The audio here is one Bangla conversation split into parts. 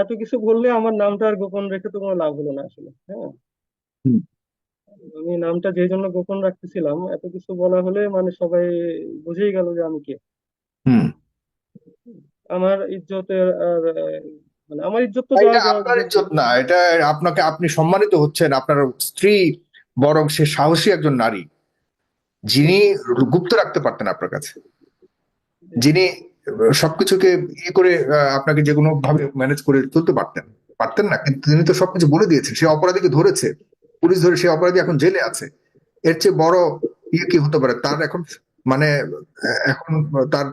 এত কিছু বললে আমার নামটা আর গোপন রেখে তো কোনো লাভ হলো না আসলে হ্যাঁ। আমি নামটা যে জন্য গোপন রাখতেছিলাম এত কিছু বলা হলে মানে সবাই বুঝেই গেল যে আমি কে। হুম। আমার ইজ্জতের আর মানে আমার ইজ্জত তো এটা আপনার ইজ্জত না এটা আপনাকে আপনি সম্মানিত হচ্ছেন আপনার স্ত্রী বরং সে সাহসী একজন নারী যিনি গুপ্ত রাখতে পারতেন আপনার কাছে। যিনি সবকিছুকে ইয়ে করে আপনাকে যে কোনো ভাবে ম্যানেজ করে চলতে পারতেন পারতেন না। কিন্তু তিনি তো সবকিছু বলে দিয়েছেন, সে অপরাধীকে ধরেছে, পুলিশ ধরে সে অপরাধী এখন জেলে আছে। এর চেয়ে বড় ইয়ে কি হতে পারে? তার এখন মানে এখন তার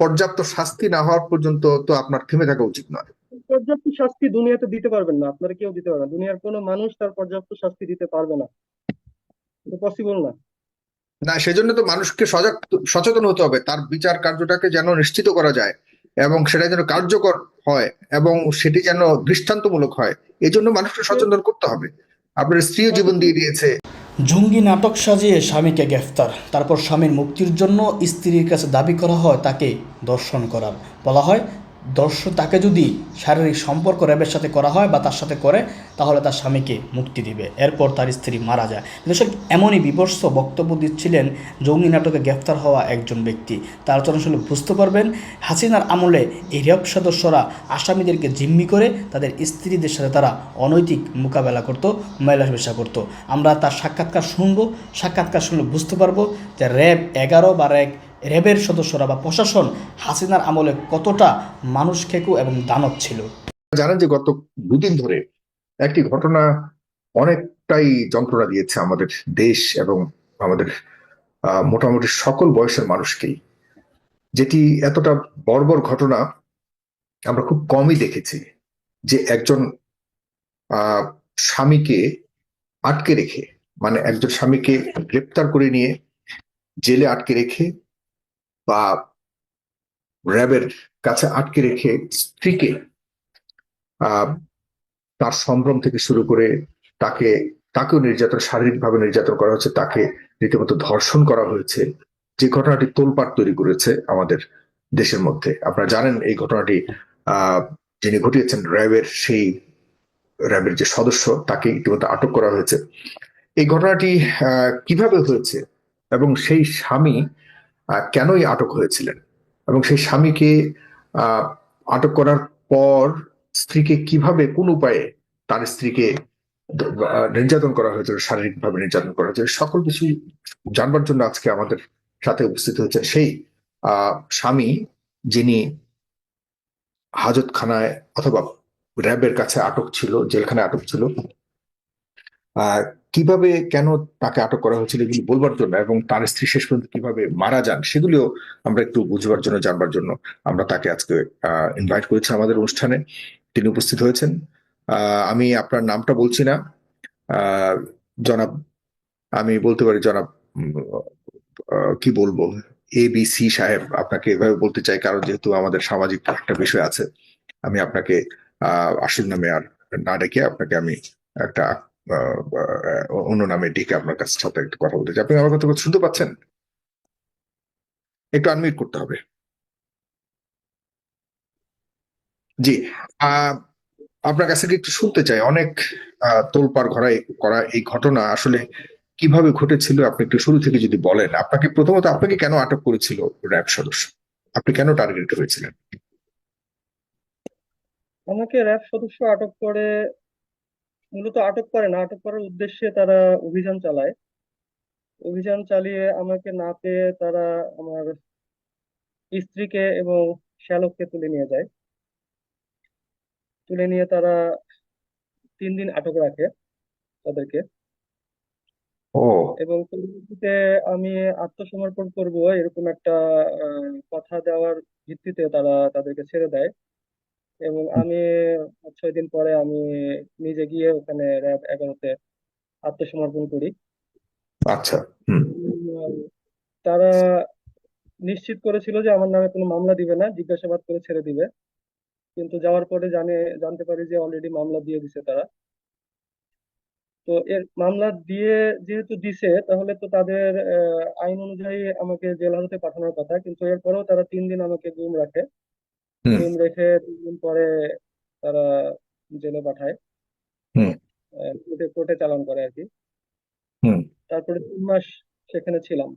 পর্যাপ্ত শাস্তি না হওয়ার পর্যন্ত তো আপনার থেমে থাকা উচিত নয়। পর্যাপ্ত শাস্তি দুনিয়াতে দিতে পারবেন না, আপনারা কেউ দিতে পারবেন দুনিয়ার কোনো মানুষ তার পর্যাপ্ত শাস্তি দিতে পারবে না। পসিবল না। না, সেজন্য তো মানুষকে সজাগ, সচেতন হতে হবে। তার বিচার কার্যটাকে যেন নিশ্চিত করা যায় এবং সেটা যেন কার্যকর হয় এবং সেটি যেন দৃষ্টান্তমূলক হয়। এই জন্য মানুষকে সচেতন করতে হবে। আপনার স্ত্রীও জীবন দিয়ে দিয়েছে। জঙ্গি নাটক সাজিয়ে স্বামীকে গ্রেফতার। তারপর স্বামীর মুক্তির জন্য স্ত্রীর কাছে দাবি করা হয় তাকে দর্শন করার। বলা হয় দর্শন তাকে যদি শারীরিক সম্পর্ক র্যাবের সাথে করা হয় বা তার সাথে করে, তাহলে তার স্বামীকে মুক্তি দিবে। এরপর তার স্ত্রী মারা যায়। দর্শক, এমনই বিভৎস বক্তব্য দিচ্ছিলেন জঙ্গি নাটকে গ্রেফতার হওয়া একজন ব্যক্তি। তার আচরণ শুনলে বুঝতে পারবেন, হাসিনার আমলে এই র্যাব সদস্যরা আসামিদেরকে জিম্মি করে তাদের স্ত্রীদের সাথে তারা অনৈতিক মোকাবেলা করতো মেলামেশা করতো। আমরা তার সাক্ষাৎকার শুনব। সাক্ষাৎকার শুনলে বুঝতে পারব যে র্যাব এগারো বা র্যাব র্যাবের সদস্যরা বা প্রশাসন হাসিনার আমলে কতটা মানুষ খেকু এবং দানব ছিল? জানেন যে গত দুদিন ধরে একটি ঘটনা অনেকটাই যন্ত্রণা দিয়েছে আমাদের দেশ এবং আমাদের মোটামুটি সকল বয়সের মানুষকেই। যেটি এতটা বর্বর ঘটনা আমরা খুব কমই দেখেছি যে একজন স্বামীকে আটকে রেখে মানে একজন স্বামীকে গ্রেপ্তার করে নিয়ে জেলে আটকে রেখে বা র্যাবের কাছে আটকে রেখে স্ত্রীকে তার সম্ভ্রম থেকে শুরু করে তাকে, তাকেও নির্যাতন, শারীরিকভাবে নির্যাতন করা হচ্ছে, তাকে রীতিমতো ধর্ষণ করা হয়েছে। যে ঘটনাটি তোলপাট তৈরি করেছে আমাদের দেশের মধ্যে। আপনারা জানেন এই ঘটনাটি যিনি ঘটিয়েছেন র্যাবের সেই র্যাবের যে সদস্য, তাকে ইতিমধ্যে আটক করা হয়েছে। এই ঘটনাটি কীভাবে হয়েছে এবং সেই স্বামী কেনই আটক হয়েছিলেন? এবং সেই স্বামীকে আটক করার পর স্ত্রীকে কীভাবে, কোন উপায়ে তার স্ত্রীকে নির্যাতন করা হয়েছিল, শারীরিকভাবে নির্যাতন করা হয়েছিল, সকল কিছু জানবার জন্য আজকে আমাদের সাথে উপস্থিত হয়েছে সেই স্বামী যিনি হাজতখানায় অথবা র্যাবের কাছে আটক ছিল, জেলখানায় আটক ছিল কীভাবে কেন তাকে আটক করা হয়েছিল এগুলি বলবার জন্য এবং তার স্ত্রী শেষ পর্যন্ত কীভাবে মারা যান সেগুলিও আমরা একটু বুঝবার জন্য, জানবার জন্য আমরা তাকে আজকে ইনভাইট করেছি আমাদের অনুষ্ঠানে। তিনি উপস্থিত হয়েছেন। আমি আপনার নামটা বলছি না। জনাব, আমি বলতে পারি জনাব কি বলব? এ বি সি সাহেব আপনাকে এভাবে বলতে চাই, কারণ যেহেতু আমাদের সামাজিক একটা বিষয় আছে, আমি আপনাকে, আহ, আসল নামে আর না ডেকে আপনাকে আমি একটা অন্য নামে ডেকে আপনার কাছে সাথে একটু কথা বলতে আপনি আমার কথা শুনতে পাচ্ছেন? একটু আনমিউট করতে হবে। জি আপনার কাছে একটু শুনতে চাই? অনেক তোলপাড় ঘরাই করা এই ঘটনা আসলে কীভাবে ঘটেছিল? আপনি একটু শুরু থেকে যদি বলেন। আপনাকে প্রথমত, আপনাকে কেন আটক করেছিল র্যাব সদস্য? আপনি কেন টার্গেট হয়েছিলেন? আমাকে র্যাব সদস্য আটক করে মূলত আটক করে না আটক করার উদ্দেশ্যে তারা অভিযান চালায়। অভিযান চালিয়ে আমাকে না পেয়ে তারা আমার স্ত্রীকে এবং শ্যালককে তুলে নিয়ে যায়। তুলে নিয়ে তারা তিন দিন আটক রাখে তাদেরকে। ও। এবং পরবর্তীতে আমি আত্মসমর্পণ করব এরকম একটা আহ, কথা দেওয়ার ভিত্তিতে তারা তাদেরকে ছেড়ে দেয়। এবং আমি ছয় দিন পরে আমি নিজে গিয়ে ওখানে র্যাব এগারোতে আত্মসমর্পণ করি। আচ্ছা তারা নিশ্চিত করেছিল যে আমার নামে কোনো মামলা দিবে না জিজ্ঞাসাবাদ করে ছেড়ে দিবে। কিন্তু যাওয়ার পরে জানে জানতে পারি যে অলরেডি মামলা দিয়ে দিছে তারা। তো এর মামলা দিয়ে যেহেতু দিছে তাহলে তো তাদের আইন অনুযায়ী আমাকে জেল হাজতে পাঠানোর কথা। কিন্তু এরপরেও তারা তিন দিন আমাকে গুম রাখে। হুম। গুম রেখে তিন দিন পরে তারা জেলে পাঠায়। হুম। কোর্টে কোর্টে চালান করে আর কি। হুম। তারপরে তিন মাস সেখানে ছিলাম।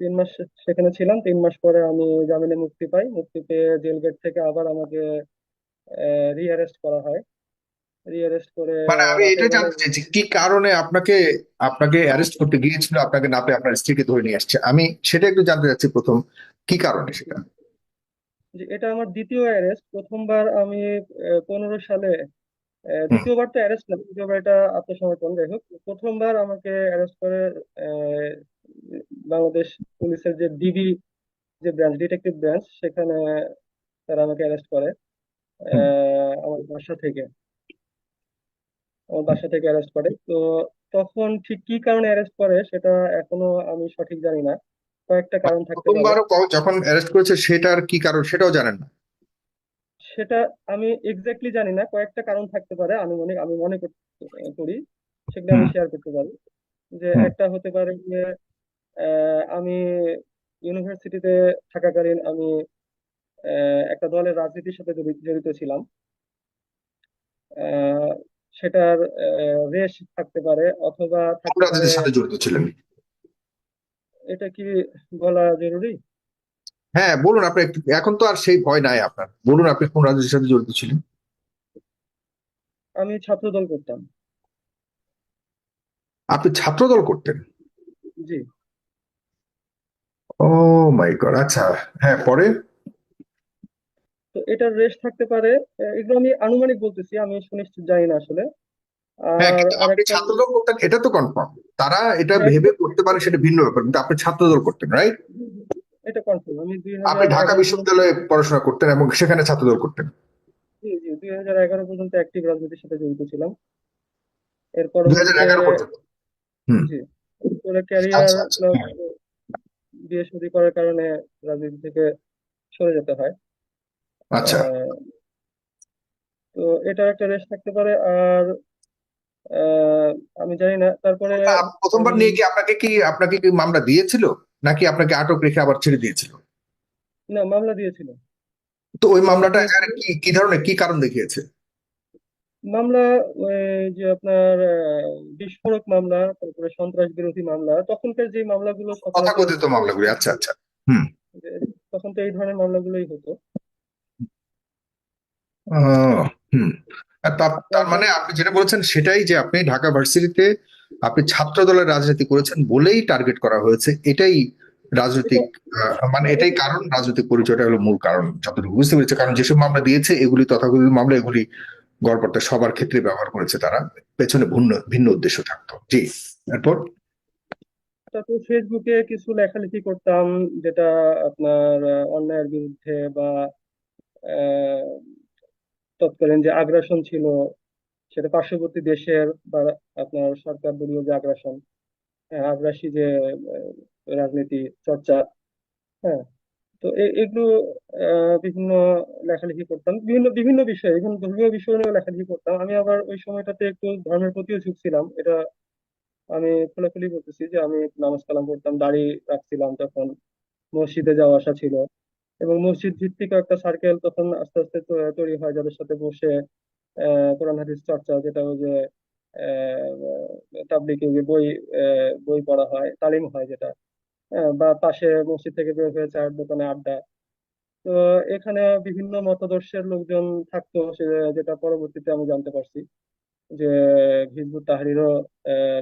তিন মাস সেখানে ছিলাম। তিন মাস পরে আমি জামিনে মুক্তি পাই। মুক্তি পেয়ে জেল গেট থেকে আবার আমাকে রিঅ্যারেস্ট করা হয়। রিঅ্যারেস্ট করে মানে আমি রাতের এটা বেলা জানতে চাইছি কি কারণে আপনাকে আপনাকে অ্যারেস্ট করতে গিয়েছিল? আপনাকে না পেয়ে আপনার স্ত্রীকে ধরে নিয়ে আসছে। আমি সেটা একটু জানতে চাচ্ছি প্রথম। কি কারণে সেটা? যে এটা আমার দ্বিতীয় অ্যারেস্ট প্রথমবার আমি পনেরো সালে দ্বিতীয়বার তো অ্যারেস্ট না দ্বিতীয়বার এটা আত্মসমর্পণ। যাই হোক প্রথমবার আমাকে অ্যারেস্ট করে বাংলাদেশ পুলিশের যে ডিবি যে ব্রাঞ্চ ডিটেকটিভ ব্রাঞ্চ সেখানে তারা আমাকে অ্যারেস্ট করে আহ, আমার বাসা থেকে। আমার বাসা থেকে অ্যারেস্ট করে। তো তখন ঠিক কি কারণে অ্যারেস্ট করে সেটা এখনও আমি সঠিক জানি না। কয়েকটা কারণ থাকতে প্রথমবারও যখন অ্যারেস্ট করেছে সেটার কি কারণ? সেটাও জানেন না। সেটা আমি এক্স্যাক্টলি জানি না। কয়েকটা কারণ থাকতে পারে আনুমানিক আমি মনে করি সেগুলো আমি শেয়ার করতে পারি। যে একটা হতে পারে যে আমি ইউনিভার্সিটিতে থাকাকালীন আমি একটা দলের রাজনীতির সাথে জড়িত ছিলাম। আহ, সেটার রেশ থাকতে পারে অথবা থাকতে পারে রাজনীতির সাথে জড়িত ছিলেন। এটা কি বলা জরুরি? হ্যাঁ বলুন আপনি এখন তো আর সেই ভয় নাই আপনার। বলুন আপনি কোন রাজনীতির সাথে জড়িত ছিলেন? আমি ছাত্রদল করতাম। আপনি ছাত্রদল করতেন? জি। ও মাই গড আচ্ছা হ্যাঁ পরে? তো এটার রেশ থাকতে পারে। এগুলো আমি আনুমানিক বলতেছি আমি সুনিশ্চিত জানি না আসলে। হ্যাঁ কিন্তু আপনি ছাত্রদল করতেন এটা তো কনফার্ম তারা এটা হ্যাঁ, ভেবে করতে পারে সেটা ভিন্ন ব্যাপার কিন্তু আপনি ছাত্রদল করতেন রাইট এটা কনফার্ম আমি আপনি ঢাকা বিশ্ববিদ্যালয়ে পড়াশোনা করতেন এবং সেখানে ছাত্রদল করতেন। জি জি দুই হাজার এগারো পর্যন্ত অ্যাক্টিভ রাজনীতির সাথে জড়িত ছিলাম। এর দুই হাজার এগারো পর্যন্ত? হুম। জি এরপরে ক্যারিয়ার আচ্ছা আচ্ছা। বিয়ে শাদী করার কারণে রাজনীতি থেকে সরে যেতে হয়। আচ্ছা। তো এটার একটা রেশ থাকতে পারে। আর আমি জানি না তারপরে প্রথমবার নিয়ে কি আপনাকে কি আপনাকে কি মামলা দিয়েছিল? নাকি আপনাকে আটক রেখে আবার ছেড়ে দিয়েছিল? না মামলা দিয়েছিল। তো ওই মামলাটা কি কি ধরনের কি কারণ দেখিয়েছে? মামলা যে আপনার বিস্ফোরক মামলা তারপরে সন্ত্রাস বিরোধী মামলা তখনকার যে মামলাগুলো তথাকথিত মামলাগুলি আচ্ছা আচ্ছা হুম। তখন তো এই ধরনের মামলাগুলোই হতো। হুম। তার মানে আপনি যেটা বলেছেন সেটাই যে আপনি ঢাকা ভার্সিটিতে আপনি ছাত্র দলের রাজনীতি করেছেন বলেই টার্গেট করা হয়েছে, এটাই রাজনৈতিক মানে এটাই কারণ, রাজনৈতিক পরিচয়টা হলো মূল কারণ, যতটুকু বুঝতে পেরেছি। কারণ যেসব মামলা দিয়েছে, এগুলি তথাকথিত মামলা, এগুলি গড়পড়তা সবার ক্ষেত্রে ব্যবহার করেছে তারা, পেছনে ভিন্ন ভিন্ন উদ্দেশ্য থাকতো। জি এরপর তারপর ফেসবুকে কিছু লেখালেখি করতাম, যেটা আপনার অন্যায়ের বিরুদ্ধে বা তৎকালীন যে আগ্রাসন ছিল সেটা পার্শ্ববর্তী দেশের বা আপনার সরকার দলীয় যে আগ্রাসন হ্যাঁ, আগ্রাসী যে রাজনীতি চর্চা হ্যাঁ তো এগুলো বিভিন্ন লেখালেখি করতাম বিভিন্ন বিভিন্ন বিষয়ে বিভিন্ন ধর্মীয় বিষয় নিয়েও লেখালেখি করতাম। আমি আবার ওই সময়টাতে একটু ধর্মের প্রতিও ঝুঁকছিলাম এটা আমি খোলাখুলি বলতেছি যে আমি নামাজ কালাম পড়তাম দাড়ি রাখছিলাম তখন মসজিদে যাওয়া আসা ছিল। এবং মসজিদ ভিত্তিক একটা সার্কেল তখন আস্তে আস্তে তৈরি হয় যাদের সাথে বসে কোরআন, হাদিস চর্চা, যেটা ওই যে, আহ, তাবলিগে যে বই বই পড়া হয়, তালিম হয় যেটা বা পাশে মসজিদ থেকে বের হয়ে চায়ের দোকানে আড্ডা। তো এখানে বিভিন্ন মতাদর্শের লোকজন থাকতো যেটা পরবর্তীতে আমি জানতে পারছি যে, হিজবুত তাহরিরও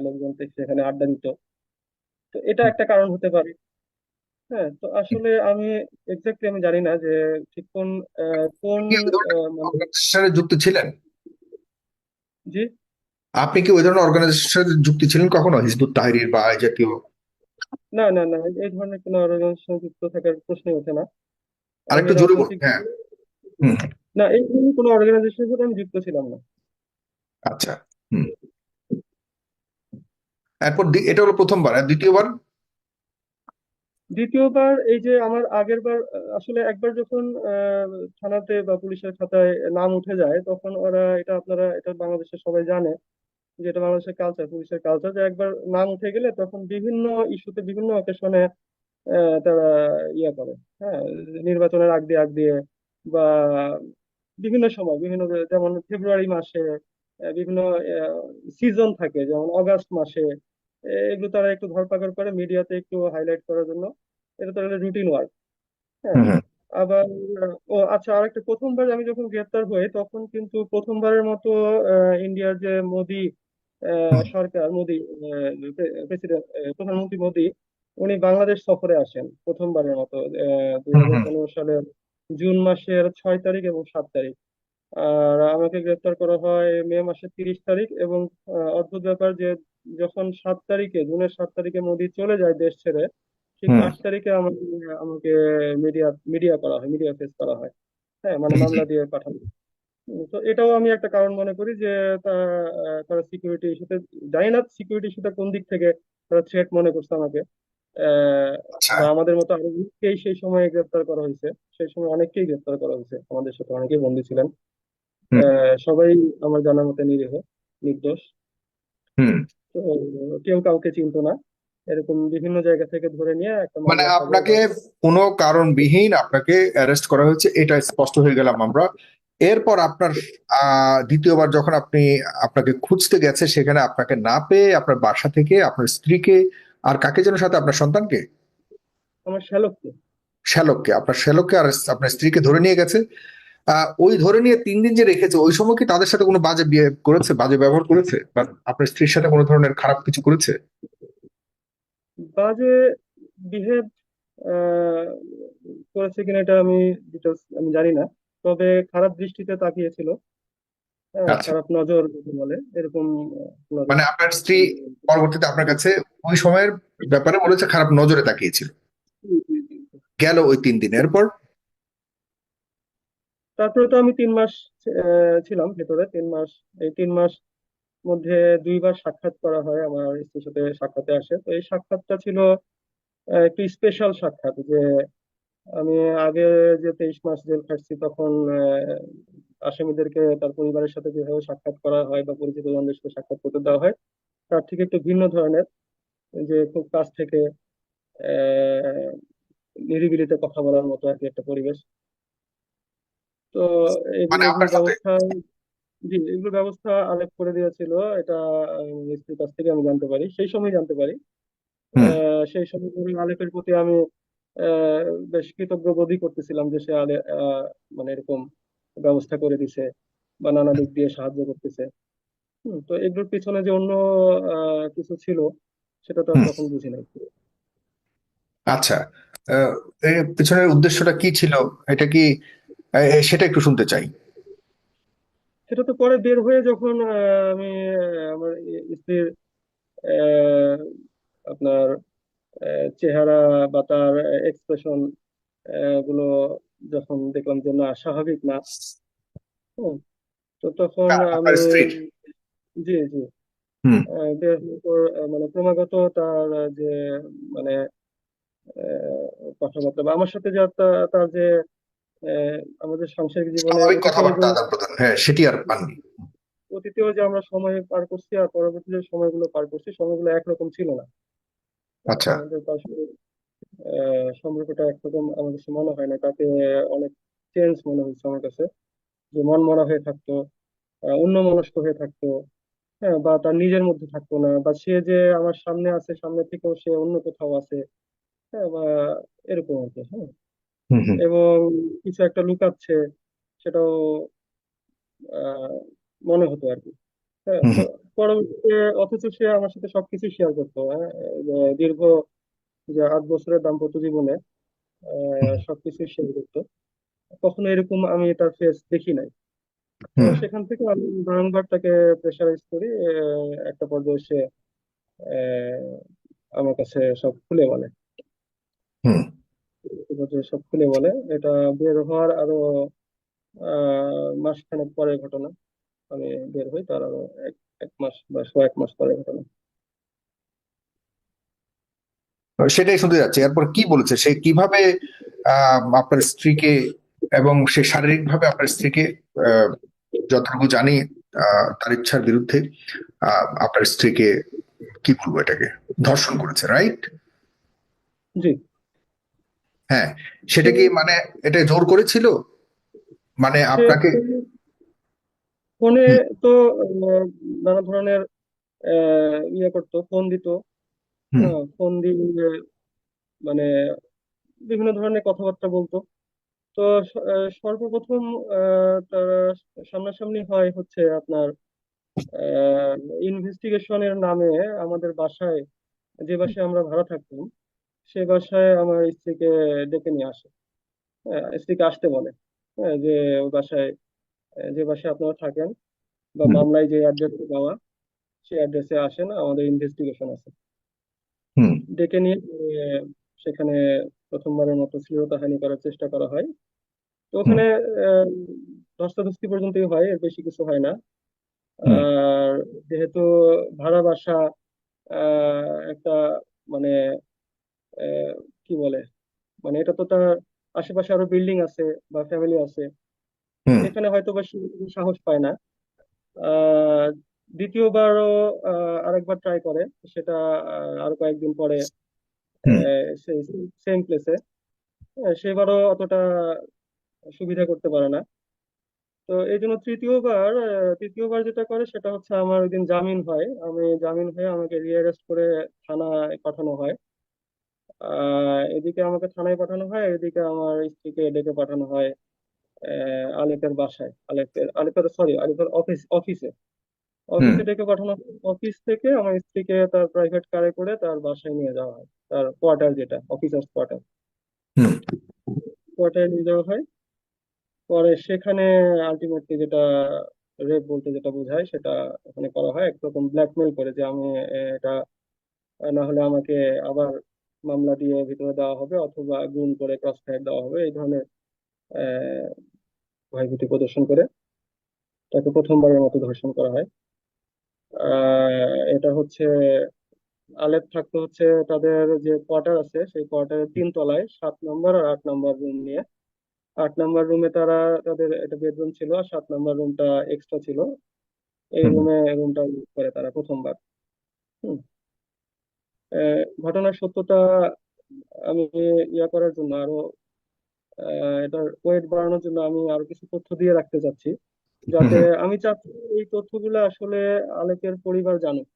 লোকজন সেখানে আড্ডা দিত। তো এটা একটা কারণ হতে পারে। হ্যাঁ তো আসলে আমি এক্স্যাক্টলি আমি জানি না যে ঠিক কোন কোন আহ, মানে অর্গানাইজেশনের সাথে যুক্ত ছিলেন? জি। আপনি কি ওই ধরনের অর্গানাইজেশনের সাথে যুক্ত ছিলেন কখনো? হিজবুত তাহরির বা এই জাতীয়? না না না এই ধরনের কোনো অর্গানাইজেশন যুক্ত থাকার প্রশ্নই ওঠে না। আরেকটু জোরে বলুন হ্যাঁ। হুম। না এই ধরনের কোনো অর্গানাইজেশনের সাথে আমি যুক্ত ছিলাম না। আচ্ছা হুম। এরপর এটা হলো প্রথমবার আর দ্বিতীয়বার? দ্বিতীয়বার এই যে আমার আগের বার আসলে একবার যখন থানাতে বা পুলিশের খাতায় নাম উঠে যায়, তখন ওরা এটা আপনারা, এটা বাংলাদেশের সবাই জানে যে এটা বাংলাদেশের কালচার পুলিশের কালচার যে একবার নাম উঠে গেলে তখন বিভিন্ন ইস্যুতে, বিভিন্ন অকেশনে তারা ইয়ে করে হ্যাঁ নির্বাচনের আগ দিয়ে আগ দিয়ে বা বিভিন্ন সময়, বিভিন্ন যেমন ফেব্রুয়ারি মাসে বিভিন্ন সিজন থাকে, যেমন অগাস্ট মাসে এগুলো তারা একটু ধরপাকড় করে মিডিয়াতে একটু হাইলাইট করার জন্য। এটা তাহলে রুটিন ওয়ার্ক হ্যাঁ? আবার ও আচ্ছা আরেকটা প্রথমবার আমি যখন গ্রেপ্তার হই তখন কিন্তু প্রথমবারের মতো ইন্ডিয়ার যে মোদি সরকার মোদি প্রেসিডেন্ট প্রধানমন্ত্রী মোদি উনি বাংলাদেশ সফরে আসেন প্রথমবারের মতো দুই হাজার পনেরো সালের জুন মাসের ছয় তারিখ এবং সাত তারিখ। আর আমাকে গ্রেপ্তার করা হয় মে মাসের তিরিশ তারিখ এবং অদ্ভুত ব্যাপার যে যখন সাত তারিখে জুনের সাত তারিখে মোদি চলে যায় দেশ ছেড়ে ঠিক আট তারিখে আমাকে আমাকে মিডিয়া মিডিয়া করা হয় মিডিয়া ফেস করা হয়। হ্যাঁ মানে মামলা দিয়ে পাঠানো। তো এটাও আমি একটা কারণ মনে করি যে তারা সিকিউরিটি ইস্যুতে জানি না সিকিউরিটি ইস্যুটা কোন দিক থেকে তারা থ্রেট মনে করছে আমাকে। আহ, আচ্ছা আমাদের মতো আরও অনেককেই সেই সময় গ্রেপ্তার করা হয়েছে সেই সময় অনেককেই গ্রেপ্তার করা হয়েছে আমাদের সাথে অনেকেই বন্দী ছিলেন। সবাই আমার জানার মতে নিরীহ নির্দোষ। হুম। তো কেউ কাউকে চিনতো না। এরকম বিভিন্ন জায়গা থেকে ধরে নিয়ে একটা মানে আপনাকে কোনো কারণবিহীন আপনাকে অ্যারেস্ট করা হয়েছে এটা স্পষ্ট হয়ে গেলাম আমরা। এরপর আপনার আহ দ্বিতীয়বার যখন আপনি আপনাকে খুঁজতে গেছে সেখানে আপনাকে না পেয়ে আপনার বাসা থেকে আপনার স্ত্রীকে আর কাকে যেন সাথে? আপনার সন্তানকে? আমার শ্যালককে। শ্যালককে। আপনার শ্যালককে আর আপনার স্ত্রীকে ধরে নিয়ে গেছে। ওই ধরে নিয়ে তিন দিন যে রেখেছে ওই সময় কি তাদের সাথে কোনো বাজে বিয়ে করেছে বাজে ব্যবহার করেছে? বা আপনার স্ত্রীর সাথে কোনো ধরনের খারাপ কিছু করেছে? বাজে বিহেভ করেছে কিনা এটা আমি ডিটেলস আমি জানি না। তবে খারাপ দৃষ্টিতে তাকিয়েছিল। হ্যাঁ, আচ্ছা। খারাপ নজর বলে এরকম মানে আপনার স্ত্রী পরবর্তীতে আপনার কাছে ওই সময়ের ব্যাপারে বলেছে খারাপ নজরে তাকিয়েছিল। গেল ওই তিন দিন এরপর তারপরে তো আমি তিন মাস ছিলাম ভেতরে। তিন মাস, এই তিন মাস মধ্যে দুইবার সাক্ষাৎ করা হয় আমার স্ত্রীর সাথে, সাক্ষাতে আসে। তো এই সাক্ষাৎটা ছিল একটু স্পেশাল সাক্ষাৎ যে আমি আগে যে তেইশ মাস জেল খাটছি তখন আসামিদেরকে তার পরিবারের সাথে যেভাবে সাক্ষাৎ করা হয় বা পরিচিত জনদের সাথে সাক্ষাৎ করতে দেওয়া হয়, তার থেকে একটু ভিন্ন ধরনের যে খুব কাছ থেকে নিরিবিলিতে কথা বলার মতো আর কি একটা পরিবেশ। তো মানে এগুলো আপনার সাথে ব্যবস্থা জি এগুলো ব্যবস্থা আলেপ করে দিয়েছিল। এটা আহ, স্ত্রীর কাছ থেকে আমি জানতে পারি সেই সময় জানতে পারি। হুম। আহ, সেই সময় ধরে আলেপের প্রতি আমি আহ, বেশ কৃতজ্ঞ বোধই করতেছিলাম যে সে আলে আহ, মানে এরকম ব্যবস্থা করে দিছে বা নানা দিক দিয়ে সাহায্য করতেছে। হুম, তো এগুলোর পিছনে যে অন্য আহ, কিছু ছিল সেটা তো আমি হুম। তখন বুঝি নাই। আচ্ছা আহ, এর পিছনের উদ্দেশ্যটা কি ছিল? এটা কি সেটা একটু শুনতে চাই। সেটা তো পরে বের হয়ে যখন আমি আমার স্ত্রীর আপনার চেহারা বা তার এক্সপ্রেশনগুলো যখন দেখলাম যে না স্বাভাবিক না তো তখন আমি জি জি। মানে ক্রমাগত তার যে মানে কথাবার্তা বা আমার সাথে যা তার যে আমাদের সাংসারিক জীবনে অতীতেও কথাবার্তা যে আদান প্রদান। হ্যাঁ সেটি আর পাননি। অতীতেও যে আমরা সময় পার করছি আর পরবর্তী যে সময়গুলো পার করছি সময়গুলো একরকম ছিল না। আচ্ছা। আমাদের আহ, সম্পর্কটা একরকম আমার কাছে মনে হয় না। তাকে অনেক চেঞ্জ মনে হচ্ছে আমার কাছে। যে মন মরা হয়ে থাকতো আহ, অন্যমনস্ক হয়ে থাকতো হ্যাঁ বা তার নিজের মধ্যে থাকতো না বা সে যে আমার সামনে আছে সামনে থেকেও সে অন্য কোথাও আছে হ্যাঁ বা এরকম আর কি হ্যাঁ। হুম হুম। এবং কিছু একটা লুকাচ্ছে সেটাও আহ, মনে হতো আর কি। হ্যাঁ হুম তো হুম। পরবর্তীতে অথচ সে আমার সাথে সবকিছু শেয়ার করতো হ্যাঁ দীর্ঘ যে আট বছরের দাম্পত্য জীবনে আহ, সবকিছু শেয়ার করতো। কখনো এরকম আমি তার ফেস দেখি নাই। তো হুম। সেখান থেকে আমি বারংবার তাকে প্রেশারাইজ করি আহ, একটা পর্যায়ে সে আহ, আমার কাছে সব খুলে বলে। হুম। সব খুলে বলে এটা বের হওয়ার আরও আহ মাসখানেক পরের ঘটনা আমি বের হই তার আরও এক এক মাস বা সোয়া এক মাস পরের ঘটনা। সেটাই শুনতে যাচ্ছে। এরপর কি বলেছে? সে কীভাবে আহ আপনার স্ত্রীকে এবং সে শারীরিকভাবে আপনার স্ত্রীকে আহ যতটুকু জানি আহ তার ইচ্ছার বিরুদ্ধে আহ আপনার স্ত্রীকে কি বলব এটাকে? ধর্ষণ করেছে রাইট? জি। হ্যাঁ সেটা কি মানে এটা জোর করেছিল? মানে আপনাকে ফোনে তো নানা ধরনের ইয়ে করতো ফোন দিত। হ্যাঁ ফোন দিয়ে মানে বিভিন্ন ধরনের কথাবার্তা বলতো। তো সর্বপ্রথম তারা সামনাসামনি হয় হচ্ছে আপনার ইনভেস্টিগেশনের নামে আমাদের বাসায় যে বাসায় আমরা ভাড়া থাকতাম সে বাসায় আমার স্ত্রীকে ডেকে নিয়ে আসে। হ্যাঁ, স্ত্রীকে আসতে বলে হ্যাঁ যে ওই বাসায় আহ, যে বাসায় আপনারা থাকেন বা হুম। মামলায় যে অ্যাড্রেসে দেওয়া সেই অ্যাড্রেসে আসেন আমাদের ইনভেস্টিগেশন আছে। হুম। ডেকে নিয়ে আহ, সেখানে প্রথমবারের মতো শ্লীলতাহানি করার চেষ্টা করা হয়। তো হুম। ওখানে আহ, ধস্তাধস্তি পর্যন্তই হয় এর বেশি কিছু হয় না। হুম। আর যেহেতু ভাড়া বাসা আহ, একটা মানে আহ, কি বলে? মানে এটা তো তার আশেপাশে আরও বিল্ডিং আছে বা ফ্যামিলি আছে। এখানে হয়তো বা সাহস পায় না। দ্বিতীয়বারও আরেকবার ট্রাই করে। সেটা আরও কয়েকদিন পরে সেম প্লেসে সেবারও অতটা সুবিধা করতে পারে না। তো এই জন্য তৃতীয়বার তৃতীয়বার যেটা করে সেটা হচ্ছে আমার ওইদিন জামিন হয়। আমি জামিন হয়ে আমাকে রিঅ্যারেস্ট করে থানায় পাঠানো হয়। আহ এদিকে আমাকে থানায় পাঠানো হয় এদিকে আমার স্ত্রীকে ডেকে পাঠানো হয় আহ, আলেপের বাসায়। আলেপের আলেপের সরি আলেপের অফিস অফিসে অফিসে ডেকে পাঠানো অফিস থেকে আমার স্ত্রীকে তার প্রাইভেট কারে করে তার বাসায় নিয়ে যাওয়া হয়। তার কোয়ার্টার যেটা অফিসার্স কোয়ার্টার কোয়ার্টারে নিয়ে যাওয়া হয়। পরে সেখানে আলটিমেটলি যেটা রেপ বলতে যেটা বোঝায় সেটা ওখানে করা হয়। একরকম ব্ল্যাকমেল করে যে আমি এটা না হলে আমাকে আবার মামলা দিয়ে ভিতরে দেওয়া হবে অথবা গুম করে ক্রস ফায়ার দেওয়া হবে এই ধরনের ভয়ভীতি প্রদর্শন করে তাকে প্রথমবারের মতো ধর্ষণ করা হয়। এটা হচ্ছে আলেপ থাকতো হচ্ছে তাদের যে কোয়ার্টার আছে সেই কোয়ার্টারের তিন তলায় সাত নম্বর আর আট নম্বর রুম নিয়ে। আট নম্বর রুমে তারা তাদের একটা বেডরুম ছিল আর সাত নম্বর রুমটা এক্সট্রা ছিল। এই রুমে রুমটা ইউজ করে তারা প্রথমবার। হুম। আহ, ঘটনার সত্যতা আমি ইয়া করার জন্য আরও আহ, এটার ওয়েট বাড়ানোর জন্য আমি আরও কিছু তথ্য দিয়ে রাখতে চাচ্ছি। যাতে আমি চাচ্ছি এই তথ্যগুলো আসলে আলেকের পরিবার জানুক।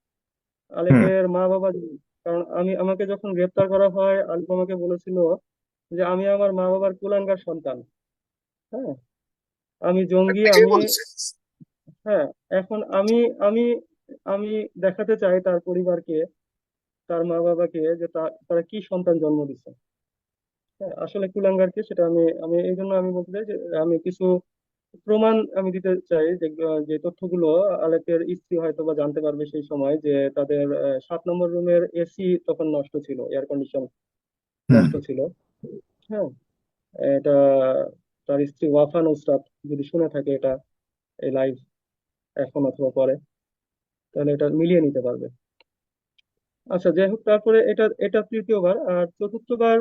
আলেকের মা বাবা জানুক। কারণ আমি আমাকে যখন গ্রেপ্তার করা হয় আলিফ আমাকে বলেছিল যে আমি আমার মা বাবার কুলাঙ্গার সন্তান। হ্যাঁ? আমি জঙ্গি আমি বলছে হ্যাঁ এখন আমি আমি আমি দেখাতে চাই তার পরিবারকে তার মা বাবাকে যে তারা কি সন্তান জন্ম দিচ্ছে হ্যাঁ আসলে কুলাঙ্গারকে সেটা আমি আমি এই জন্য আমি বলতে চাই যে আমি কিছু প্রমাণ আমি দিতে চাই যে যে তথ্যগুলো আলেকের স্ত্রী হয়তো বা জানতে পারবে সেই সময় যে তাদের সাত নম্বর রুমের এসি তখন নষ্ট ছিল এয়ার কন্ডিশন নষ্ট ছিল। হ্যাঁ এটা তার স্ত্রী ওয়াফা নুসরাত যদি শুনে থাকে এটা এই লাইভ এখন অথবা পরে তাহলে এটা মিলিয়ে নিতে পারবে। আচ্ছা যাই হোক তারপরে এটা এটা তৃতীয়বার আর চতুর্থবার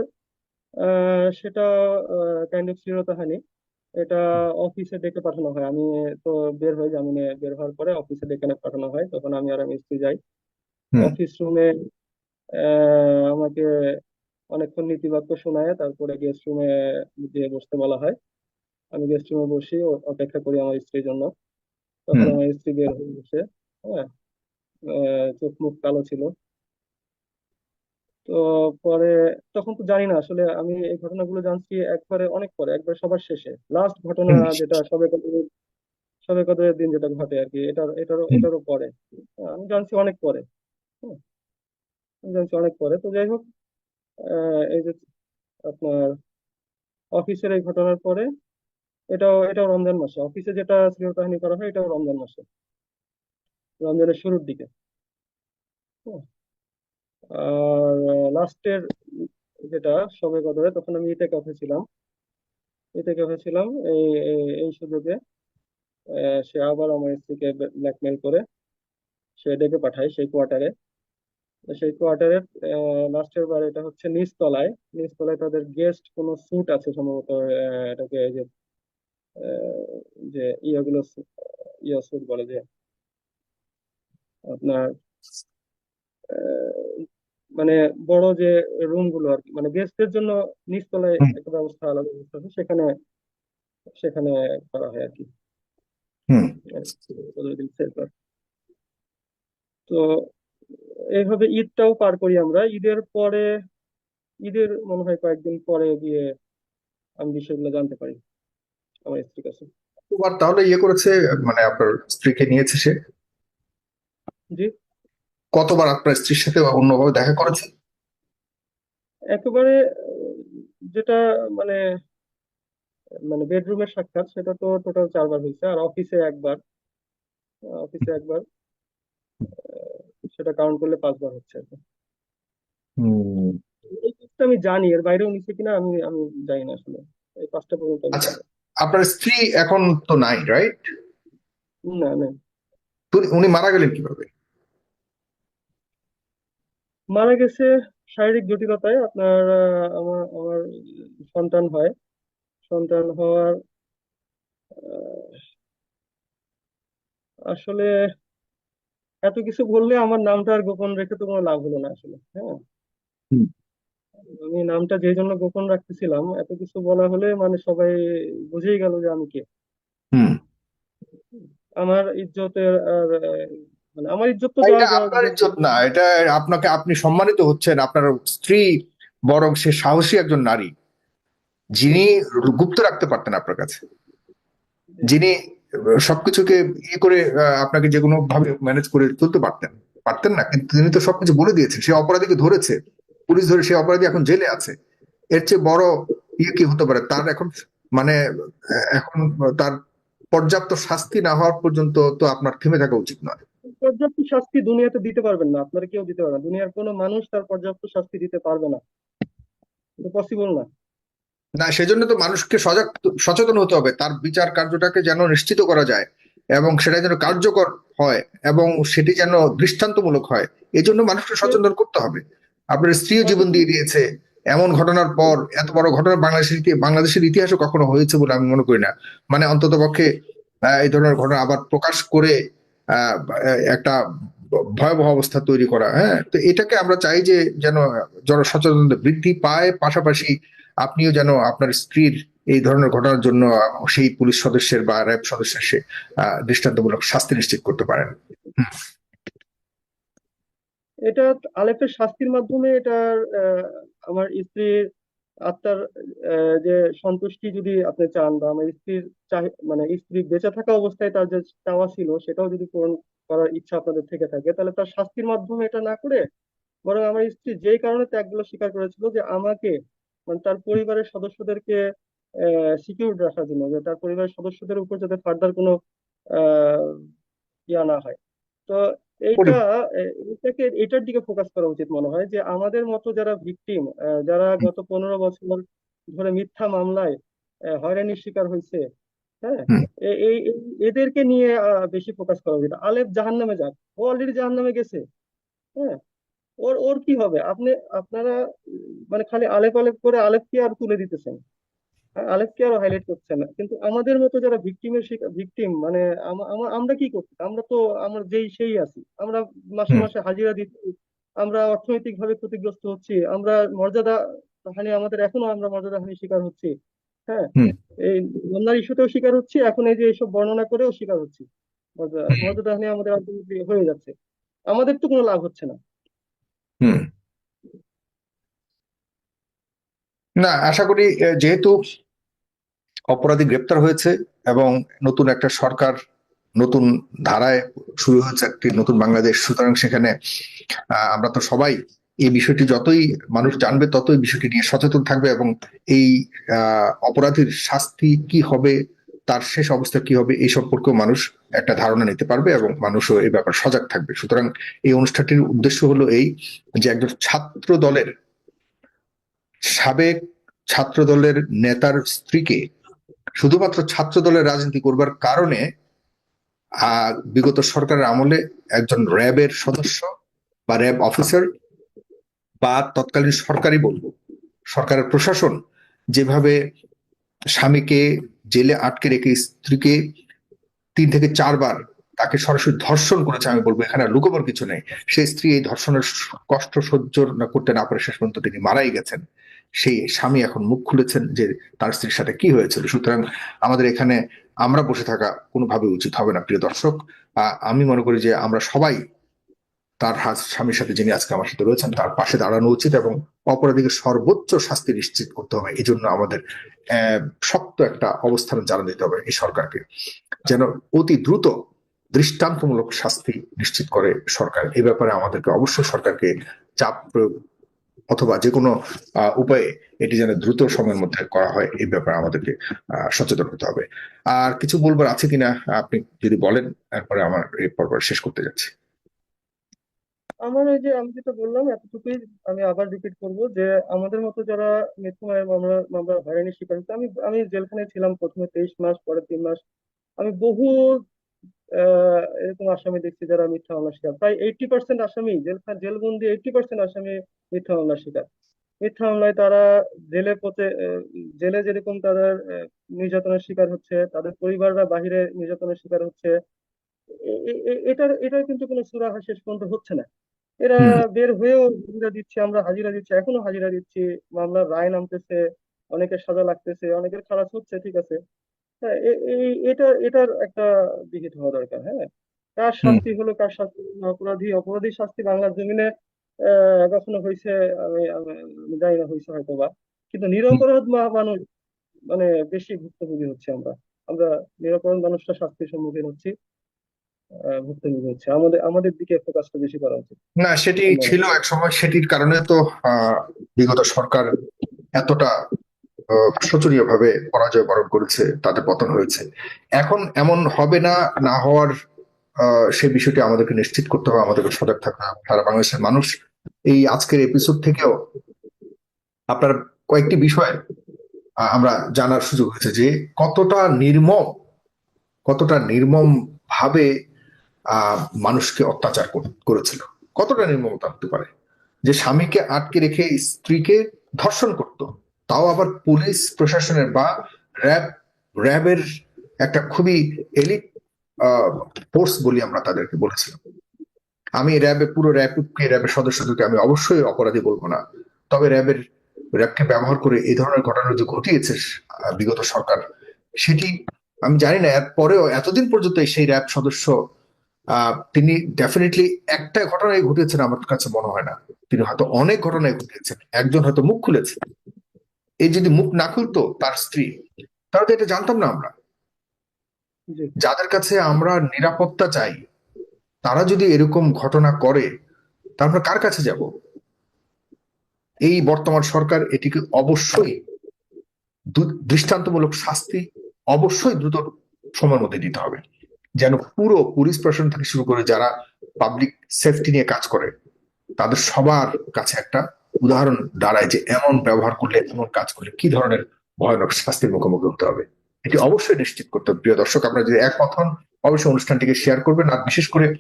সেটা কাইন্ড অফ শ্লীলতাহানি এটা অফিসে ডেকে পাঠানো হয়। আমি তো বের হয়ে জামিনে বের হওয়ার পরে অফিসে ডেকে পাঠানো হয়। তখন আমি আর আমি স্ত্রী যাই। অফিস রুমে আমাকে অনেকক্ষণ নীতিবাক্য শোনায়। তারপরে গেস্ট রুমে গিয়ে বসতে বলা হয়। আমি গেস্ট রুমে বসি অপেক্ষা করি আমার স্ত্রীর জন্য। তখন আমার স্ত্রী বের হয়ে গেছে হ্যাঁ চোখ মুখ কালো ছিল। তো পরে তখন তো জানি না আসলে আমি এই ঘটনাগুলো জানছি একবারে অনেক পরে একবার সবার শেষে। লাস্ট ঘটনা যেটা সবে কদরের সবে কদরের দিন যেটা ঘটে আর কি এটার এটারও এটারও পরে। আমি জানছি অনেক পরে। আমি জানছি অনেক পরে। তো যাই হোক আহ, এই যে আপনার অফিসের এই ঘটনার পরে এটাও এটাও রমজান মাসে। অফিসে যেটা শ্লীলতাহানি করা হয় এটাও রমজান মাসে। রমজানের শুরুর দিকে। হ্যাঁ। আর লাস্টের যেটা সবে কদরে তখন আমি ইতে কাফে ছিলাম। ইতে কাফে ছিলাম, এই, এই- সুযোগে সে আবার আমার স্ত্রীকে ব্ল্যাকমেল করে, সে ডেকে পাঠায় সেই কোয়ার্টারে সেই কোয়ার্টারের লাস্টের বার এটা হচ্ছে নিচতলায়। নিচতলায় তাদের গেস্ট কোনো স্যুট আছে সম্ভবত এটাকে যে যে ইয়েগুলো ইয়ে স্যুট বলে যে, আপনার মানে বড় যে রুমগুলো আর কি মানে গেস্টদের জন্য নিচতলায় একটা ব্যবস্থা আলাদা ব্যবস্থা আছে সেখানে সেখানে করা হয় আর কি। তো এইভাবে ঈদটাও পার করি আমরা। ঈদের পরে ঈদের মনে হয় কয়েকদিন পরে গিয়ে আমি বিষয়গুলো জানতে পারি আমার স্ত্রীর কাছে। তাহলে ইয়ে করেছে মানে আপনার স্ত্রীকে নিয়েছে সে? জি। কতবার আপনার স্ত্রীর সাথে বা অন্যভাবে দেখা করেছে একেবারে যেটা মানে মানে বেডরুমের সাক্ষাৎ সেটা তো টোটাল চারবার হয়েছে আর অফিসে একবার অফিসে একবার সেটা কাউন্ট করলে পাঁচবার হচ্ছে আর এই জিনিসটা আমি জানি এর বাইরেও নিচ্ছে কিনা আমি আমি জানি না আসলে এই পাঁচটা পর্যন্ত আমি আচ্ছা। আপনার স্ত্রী এখন তো নাই রাইট না না উনি মারা গেলেন কীভাবে? মারা গেছে শারীরিক জটিলতায়। আপনার আমার আমার সন্তান হয়। সন্তান হওয়ার আসলে এত কিছু বললে আমার নামটা আর গোপন রেখে তো কোনো লাভ হলো না আসলে হ্যাঁ। আমি নামটা যে জন্য গোপন রাখতেছিলাম এত কিছু বলা হলে মানে সবাই বুঝেই গেল যে আমি কে। আমার ইজ্জতের আর আমার ইজ্জত তো আপনার ইজ্জত না এটা আপনাকে আপনি সম্মানিত হচ্ছেন আপনার স্ত্রী বরং সে সাহসী একজন নারী যিনি গুপ্ত রাখতে পারতেন আপনার কাছে। যিনি সবকিছুকে ইয়ে করে আপনাকে যে কোনো ভাবে ম্যানেজ করে তুলতে পারতেন পারতেন না কিন্তু তিনি তো সবকিছু বলে দিয়েছেন সে অপরাধীকে ধরেছে পুলিশ ধরে সে অপরাধী এখন জেলে আছে। এর চেয়ে বড় ইয়ে কি হতে পারে? তার এখন মানে এখন তার পর্যাপ্ত শাস্তি না হওয়ার পর্যন্ত তো আপনার থেমে থাকা উচিত নয়। পর্যাপ্ত শাস্তি দুনিয়াতে দিতে পারবেন না, আপনারা কেউ দিতে পারবেন দুনিয়ার কোনো মানুষ তার পর্যাপ্ত শাস্তি দিতে পারবে না। পসিবল না। না, সেজন্য তো মানুষকে সজাগ, সচেতন হতে হবে। তার বিচার কার্যটাকে যেন নিশ্চিত করা যায় এবং সেটা যেন কার্যকর হয় এবং সেটি যেন দৃষ্টান্তমূলক হয়। এই জন্য মানুষকে সচেতন করতে হবে। আপনার স্ত্রীও জীবন দিয়ে দিয়েছে। এমন ঘটনার পর, এত বড় ঘটনা বাংলাদেশের বাংলাদেশের ইতিহাসে কখনো হয়েছে বলে আমি মনে করি না। মানে অন্তত পক্ষে এই ধরনের ঘটনা আবার প্রকাশ করে একটা ভয়াবহ অবস্থা তৈরি করা হ্যাঁ? তো এটাকে আমরা চাই যে যেন জনসচেতনতা বৃদ্ধি পায়, পাশাপাশি আপনিও যেন আপনার স্ত্রীর এই ধরনের ঘটনার জন্য সেই পুলিশ সদস্যের বা র্যাব সদস্যের সে দৃষ্টান্তমূলক শাস্তি নিশ্চিত করতে পারেন। এটা আলেপের শাস্তির মাধ্যমে এটার আমার স্ত্রীর আত্মার যে সন্তুষ্টি যদি আপনি চান বা আমার স্ত্রীর মানে স্ত্রী বেঁচে থাকা অবস্থায় তার যে চাওয়া ছিল সেটাও যদি পূরণ করার ইচ্ছা আপনাদের থেকে থাকে, তাহলে তার শাস্তির মাধ্যমে এটা না করে বরং আমার স্ত্রী যেই কারণে ত্যাগগুলো স্বীকার করেছিল যে আমাকে মানে তার পরিবারের সদস্যদেরকে সিকিউর রাখার জন্য, যে তার পরিবারের সদস্যদের উপর যাতে ফার্দার কোনো ইয়া না হয়। তো এইটা এ- এটাকে এটার দিকে ফোকাস করা উচিত মনে হয় যে আমাদের মতো যারা ভিকটিম যারা গত পনেরো বছর ধরে মিথ্যা মামলায় হয়রানির শিকার হয়েছে হ্যাঁ? এই এদেরকে নিয়ে আহ, বেশি ফোকাস করা উচিত। আলেপ জাহান্নামে যাক। ও অলরেডি জাহান্নামে গেছে হ্যাঁ? ওর ওর কি হবে? আপনি আপনারা মানে খালি আলেপ আলেপ করে আলেপকে আর তুলে দিতেছেন। আলেপকে আরও হাইলাইট করছে না। কিন্তু আমাদের মতো যারা ভিকটিমের ভিকটিম মানে আমরা কি করছি? আমরা তো আমরা যেই সেই আছি। আমরা মাসে মাসে হাজিরা দিচ্ছি। আমরা অর্থনৈতিক ভাবে ক্ষতিগ্রস্ত হচ্ছি। আমরা মর্যাদা হানি আমাদের এখনও আমরা মর্যাদা হানি শিকার হচ্ছি। হ্যাঁ? এই বন্যার ইস্যুতেও শিকার হচ্ছি। এখন এই যে এইসব বর্ণনা করেও শিকার হচ্ছি। মর্যাদা মর্যাদা হানি আমাদের হয়ে যাচ্ছে। আমাদের তো কোনো লাভ হচ্ছে না হুম না, আশা করি যেহেতু অপরাধী গ্রেপ্তার হয়েছে এবং নতুন একটা সরকার নতুন ধারায় শুরু হয়েছে, একটি নতুন বাংলাদেশ, সুতরাং সেখানে আমরা তো সবাই এই বিষয়টি যতই মানুষ জানবে, ততই বিষয়টি নিয়ে সচেতন থাকবে এবং এই অপরাধীর শাস্তি কি হবে, তার শেষ অবস্থা কি হবে, এই সম্পর্কেও মানুষ একটা ধারণা নিতে পারবে এবং মানুষও এই ব্যাপারে সজাগ থাকবে। সুতরাং এই অনুষ্ঠানটির উদ্দেশ্য হলো এই যে একজন ছাত্র দলের সাবেক ছাত্র দলের নেতার স্ত্রীকে শুধুমাত্র ছাত্র দলের রাজনীতি করবার কারণে বিগত সরকারের আমলে একজন র্যাবের সদস্য বা র্যাব অফিসার বা তৎকালীন সরকারি বলব সরকারের প্রশাসন যেভাবে স্বামীকে জেলে আটকে রেখে স্ত্রীকে তিন থেকে চারবার তাকে সরাসরি ধর্ষণ করেছে আমি বলব, এখানে লুকোবার কিছু নেই। সেই স্ত্রী এই ধর্ষণের কষ্ট সহ্য না করতে না পারে, শেষ পর্যন্ত তিনি মারাই গেছেন। সেই স্বামী এখন মুখ খুলেছেন যে তার স্ত্রীর সাথে কি হয়েছিল। সুতরাং আমাদের এখানে আমরা বসে থাকা কোনোভাবে উচিত হবে না, প্রিয় দর্শক। আমি মনে করি যে আমরা সবাই তার স্বামীর সাথে যিনি আজকে আমার সাথে রয়েছেন, তার পাশে দাঁড়ানো উচিত এবং অপরাধীকে সর্বোচ্চ শাস্তি নিশ্চিত করতে হবে। এই জন্য আমাদের শক্ত একটা অবস্থান জানা দিতে হবে এই সরকারকে, যেন অতি দ্রুত দৃষ্টান্তমূলক শাস্তি নিশ্চিত করে সরকার। এই ব্যাপারে আমাদেরকে অবশ্যই সরকারকে চাপ প্রয়োগ অথবা যে কোনো উপায়ে এটি যেন দ্রুত সময়ের মধ্যে করা হয়, এই ব্যাপারে আমাদেরকে সচেতন হতে হবে। আর কিছু বলবার আছে কিনা আপনি যদি বলেন, তারপরে আমার এই পর্ব শেষ করতে যাচ্ছি। আমার ওই যে আমি যেটা বললাম, এতটুকুই আমি আবার রিপিট করব যে আমাদের মতো যারা মৃত্যু মামলা মামলা হয়রানির শিকার আমি আমি জেলখানায় ছিলাম প্রথমে তেইশ মাস পরে তিন মাস। আমি বহু এরকম আসামি দেখছি যারা মিথ্যা মামলার শিকার। প্রায় এইটটি পার্সেন্ট আসামি জেলখানা জেলবন্দি এইটটি পার্সেন্ট আসামি মিথ্যা মামলার শিকার। মিথ্যা মামলায় তারা জেলে আহ, জেলে যেরকম তাদের নির্যাতনের শিকার হচ্ছে তাদের পরিবাররা বাহিরে নির্যাতনের শিকার হচ্ছে এটার এটার কিন্তু কোনো সুরাহা শেষ পর্যন্ত হচ্ছে না। এরা বের হয়েও হাজিরা দিচ্ছে আমরা হাজিরা দিচ্ছি এখনও হাজিরা দিচ্ছি। মামলার রায় নামতেছে অনেকের সাজা লাগতেছে অনেকের খালাস হচ্ছে ঠিক আছে। হ্যাঁ এই এটা এটার একটা বিহিত হওয়া দরকার হ্যাঁ। কার শাস্তি হলো কার শাস্তি অপরাধী অপরাধী শাস্তি বাংলার জমিনে আহ কখনো হয়েছে আমি আমি জানি না হয়েছে হয়তো বা কিন্তু নিরপরাধ মানুষ মানে বেশি ভুক্তভোগী হচ্ছে আমরা। আমরা নিরপরাধ মানুষটা শাস্তির সম্মুখীন হচ্ছি ভুক্তভোগী হচ্ছে। আমাদের আমাদের দিকে ফোকাসটা বেশি করা উচিত। না সেটি ছিল এক সময় সেটির কারণে তো আহ, বিগত সরকার এতটা শোচনীয় ভাবে পরাজয় বরণ করেছে, তাদের পতন হয়েছে। এখন এমন হবে না না হওয়ার সেই বিষয়টি আমাদেরকে নিশ্চিত করতে হবে, আমাদেরকে সজাগ থাকতে হবে। সারা বাংলাদেশের মানুষ এই আজকের এপিসোড থেকেও আপনার কয়েকটি বিষয় আমরা জানার সুযোগ হয়েছে যে কতটা নির্মম কতটা নির্মম ভাবে মানুষকে অত্যাচার করেছিল। কতটা নির্মমতা হতে পারে? যে স্বামীকে আটকে রেখে স্ত্রীকে ধর্ষণ করত তাও আবার পুলিশ প্রশাসনের বা র্যাব, র্যাবের একটা খুবই এলিট ফোর্স বলি আমরা তাদেরকে বলেছিলাম। আমি র্যাবে, পুরো র্যাবকে র্যাবের সদস্যদেরকে আমি অবশ্যই অপরাধী বলব না। তবে র্যাবের, র্যাবকে ব্যবহার করে এই ধরনের ঘটনা যে ঘটিয়েছে বিগত সরকার, সেটি আমি জানি না। এর পরেও এতদিন পর্যন্ত সেই র্যাব সদস্য তিনি ডেফিনেটলি একটা ঘটনায় ঘটিয়েছেন আমার কাছে মনে হয় না। তিনি হয়তো অনেক ঘটনায় ঘটিয়েছেন। একজন হয়তো মুখ খুলেছে। এই যদি মুখ না খুলতো তার স্ত্রী তাহলে তো এটা জানতাম না আমরা। যাদের কাছে আমরা নিরাপত্তা চাই তারা যদি এরকম ঘটনা করে তা আমরা কার কাছে যাব? এই বর্তমান সরকার এটিকে অবশ্যই দৃষ্টান্তমূলক শাস্তি অবশ্যই দ্রুত সময়ের মধ্যে দিতে হবে। যেন পুরো পুলিশ প্রশাসন থেকে শুরু করে যারা পাবলিক সেফটি নিয়ে কাজ করে তাদের সবার কাছে একটা উদাহরণ দাঁড়ায় যে এমন ব্যবহার করলে এমন কাজ করলে কি ধরনের ভয়ানক শাস্তির মুখোমুখি হতে হবে? এটি অবশ্যই নিশ্চিত করতে হবে। প্রিয় দর্শক আপনারা যদি একমত হন অবশ্যই অনুষ্ঠানটিকে শেয়ার করবেন। আর বিশেষ করে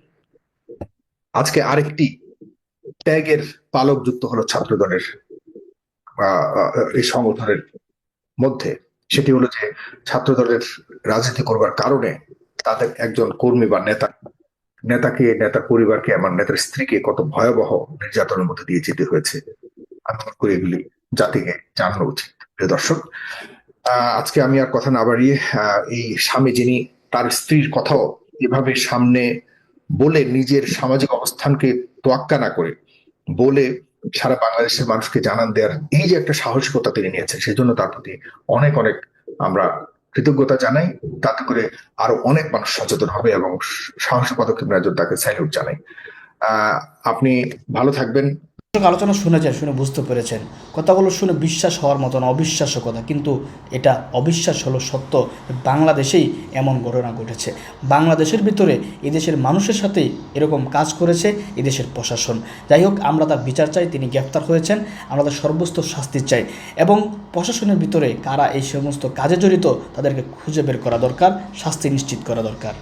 আজকে আরেকটি ট্যাগের পালক যুক্ত হলো ছাত্র দলের আহ, আহ, এই সংগঠনের মধ্যে। সেটি হলো যে ছাত্র দলের রাজনীতি করবার কারণে তাদের একজন কর্মী বা নেতা নেতাকে নেতার পরিবারকে আমার নেতার স্ত্রীকে কত ভয়াবহ নির্যাতনের মধ্যে দিয়ে যেতে হয়েছে। মনে করি এগুলি জাতিকে জানানো উচিত। প্রিয় দর্শক আজকে আমি আর কথা না বাড়িয়ে এই স্বামী যিনি তার স্ত্রীর কথাও এভাবে সামনে বলে নিজের সামাজিক অবস্থানকে তোয়াক্কা না করে বলে সারা বাংলাদেশের মানুষকে জানান দেওয়ার এই যে একটা সাহসিকতা তিনি নিয়েছেন, সেজন্য তার প্রতি অনেক অনেক আমরা কৃতজ্ঞতা জানাই। তাতে করে আরও অনেক মানুষ সচেতন হবে এবং সাহসী পদক্ষেপ তাকে স্যালুট জানাই। আপনি ভালো থাকবেন। আলোচনা শুনেছেন শুনে বুঝতে পেরেছেন। কথাগুলো শুনে বিশ্বাস হওয়ার মতন অবিশ্বাস্য কথা। কিন্তু এটা অবিশ্বাস হলো সত্য। বাংলাদেশেই এমন ঘটনা ঘটেছে। বাংলাদেশের ভিতরে এদেশের মানুষের সাথেই এরকম কাজ করেছে এদেশের প্রশাসন। যাই হোক, আমরা তার বিচার চাই, তিনি গ্রেপ্তার হয়েছেন, আমরা তার সর্বোচ্চ শাস্তি চাই। এবং প্রশাসনের ভিতরে কারা এই সমস্ত কাজে জড়িত, তাদেরকে খুঁজে বের করা দরকার, শাস্তি নিশ্চিত করা দরকার।